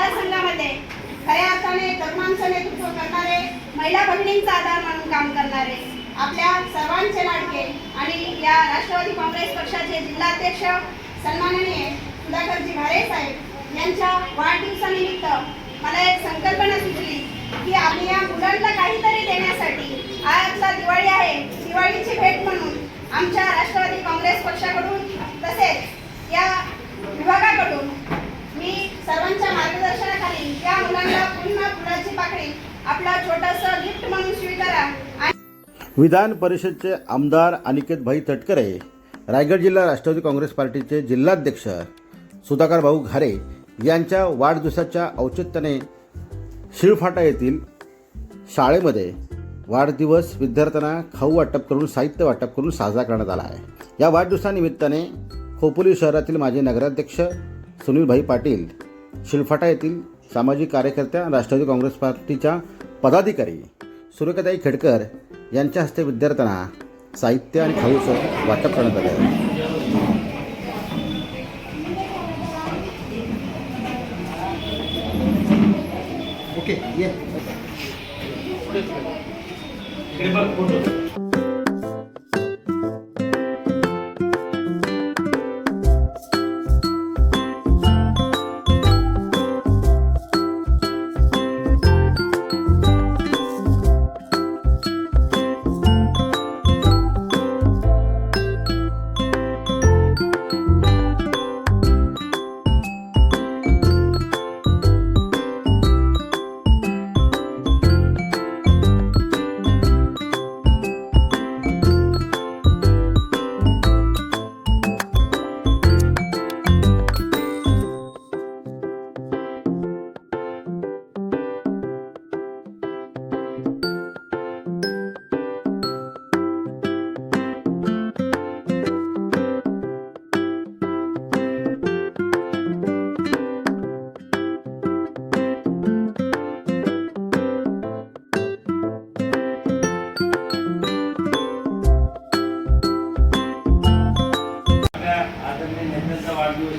मतदारसंघामध्ये खऱ्या अर्थाने धर्मांचं नेतृत्व करणारे महिला भगिनींचा आधार म्हणून काम करणारे आपल्या सर्वांचे लाडके आणि या राष्ट्रवादी काँग्रेस पक्षाचे जिल्हाध्यक्ष सन्माननीय सुधाकरजी भारे साहेब यांच्या वाढदिवसानिमित्त मला एक संकल्पना सुचली की आम्ही या मुलांना काहीतरी देण्यासाठी आजचा दिवाळी आहे दिवाळीची भेट म्हणून आमच्या राष्ट्र काँग्रेस पक्षाकडून तसेच या विभागाकडून मी सर्वांच्या मार्गदर्शनाखाली या मुलांना पुन्हा फुलाची पाकळी आपला छोटंसं गिफ्ट म्हणून स्वीकारा आणि विधान परिषदचे आमदार अनिकेत भाई तटकरे रायगड जिल्हा राष्ट्रवादी काँग्रेस पार्टीचे जिल्हाध्यक्ष सुधाकर भाऊ घारे यांच्या वाढदिवसाच्या औचित्याने शिळफाटा येथील शाळेमध्ये वाढदिवस विद्यार्थ्यांना खाऊ वाटप करून साहित्य वाटप करून साजरा करण्यात आला आहे. या वाढदिवसानिमित्ताने खोपोली शहरातील माजी नगराध्यक्ष सुनीलभाई पाटील शिळफाटा येथील सामाजिक कार्यकर्त्या राष्ट्रवादी काँग्रेस पार्टीच्या पदाधिकारी सूर्यकताई खेडकर यांच्या हस्ते विद्यार्थ्यांना साहित्य आणि खाऊचं वाटप करण्यात आलं आहे. ओके ये.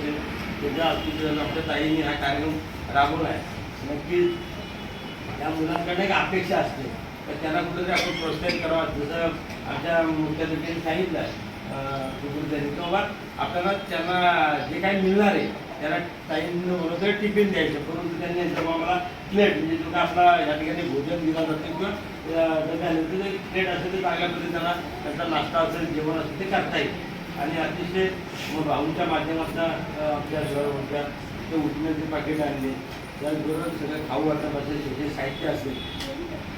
म्हणजे आपल्या त्याच्या ताईंनी हा कार्यक्रम राबवला आहे नक्कीच त्या मुलांकडे एक अपेक्षा असते. तर त्यांना कुठेतरी आपण प्रोत्साहित करावं. जसं आमच्या मुख्याधिकाऱ्यांनी सांगितलं आहे त्यांनी बाबा आपल्याला त्यांना जे काही मिळणार आहे त्याला ताईंनी बरोबर टिफिन द्यायचं. परंतु त्यांनी जेव्हा बाबा मला प्लेट म्हणजे जो काय आपला या ठिकाणी भोजन दिलं जातं किंवा डब्यानंतर जे प्लेट असेल ते चांगल्या पद्धतीने त्यांना त्यांचा नाश्ता असेल जेवण असेल ते करता येईल. आणि अतिशय मग भाऊंच्या माध्यमातून आपल्या घरामधल्या ते उठण्याचे पाकिट आणले. त्याचबरोबर सगळं खाऊ वाटप असेल जे साहित्य असेल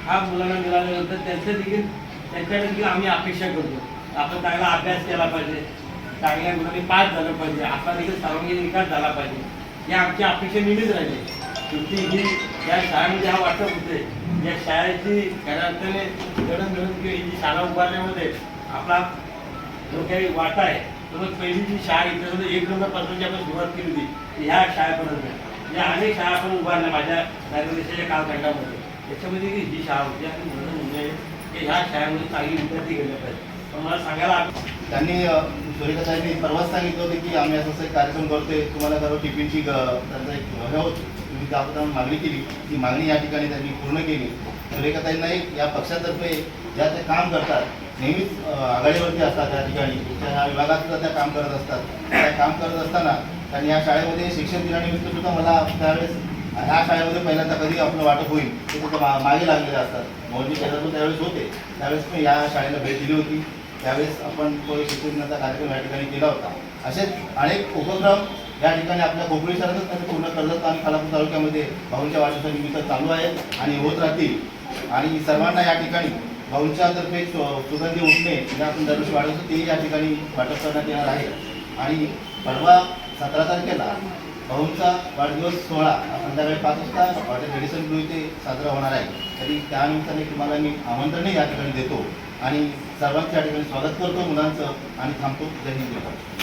हा मुलांना मिळाल्यानंतर त्यांचं देखील त्यांच्याकडे देखील आम्ही अपेक्षा करतो. आपण चांगला अभ्यास केला पाहिजे. चांगल्या मुलांनी पास झालं पाहिजे. आपला देखील सर्वांगीण विकास झाला पाहिजे. या आमच्या अपेक्षा नेहमीच राहिली. शेवटी ही या शाळेमध्ये हा वाटप होते या शाळेची खऱ्या अर्थाने घडून किंवा ही जी शाळा उभारण्यामध्ये आपला जो काही वाटा आहे तर मग पहिली जी शाळा इथं एक नंबरपासून आपण सुरुवात केली होती ह्या शाळेपर्यंत या म्हणजे अनेक शाळा आपण उभारल्या माझ्या नागरिकाच्या कालखंडामध्ये. त्याच्यामध्ये की ही शाळा होती. आणि म्हणून म्हणजे की ह्या शाळेमध्ये चांगली विद्यार्थी घडले पाहिजे. पण मला सांगायला त्यांनी सुरेखाताईंनी परवाच सांगितलं होतं की आम्ही असं असं कार्यक्रम करतोय. तुम्हाला सर्व टिफिनची त्यांचा एक हे होतं. तुम्ही त्याबद्दल मागणी केली. ती मागणी या ठिकाणी त्यांनी पूर्ण केली. सुरेखाताईंना एक या पक्षातर्फे ज्या ते काम करतात नेहमीच आघाडीवरती असतात त्या ठिकाणी. त्या ह्या विभागात सुद्धा त्या काम करत असतात. त्या काम करत असताना त्यांनी या शाळेमध्ये शिक्षण दिनानिमित्त सुद्धा मला त्यावेळेस ह्या शाळेमध्ये पहिल्यांदा कधी आपलं वाटप होईल ते तिथं मा- मागे लागलेले असतात. मोदी केंद्र त्यावेळेस होते. त्यावेळेस मी या शाळेला भेट दिली होती. त्यावेळेस आपण तो शिक्षक दिनाचा कार्यक्रम या ठिकाणी केला होता. असेच अनेक उपक्रम या ठिकाणी आपल्या कोकणी शहरातच नाही पूर्ण कर्जत आणि खालापूर तालुक्यामध्ये भाऊंच्या निमित्त चालू आहेत आणि होत राहतील. आणि सर्वांना या ठिकाणी भाऊंच्यातर्फे सुगंधी उठणे तिला आपण दरवर्षी वाढवतो ते या ठिकाणी वाटप करण्यात येणार आहे. आणि परवा सतरा तारखेला भाऊंचा वाढदिवस सोहळा संध्याकाळी पाच वाजता हॉटेल रेडिसन ब्लू इथे साजरा होणार आहे. तरी त्यानिमित्ताने तुम्हाला मी आमंत्रणही या ठिकाणी देतो आणि सर्वांचं या ठिकाणी स्वागत करतो मुलांचं आणि थांबतो. जय हिंद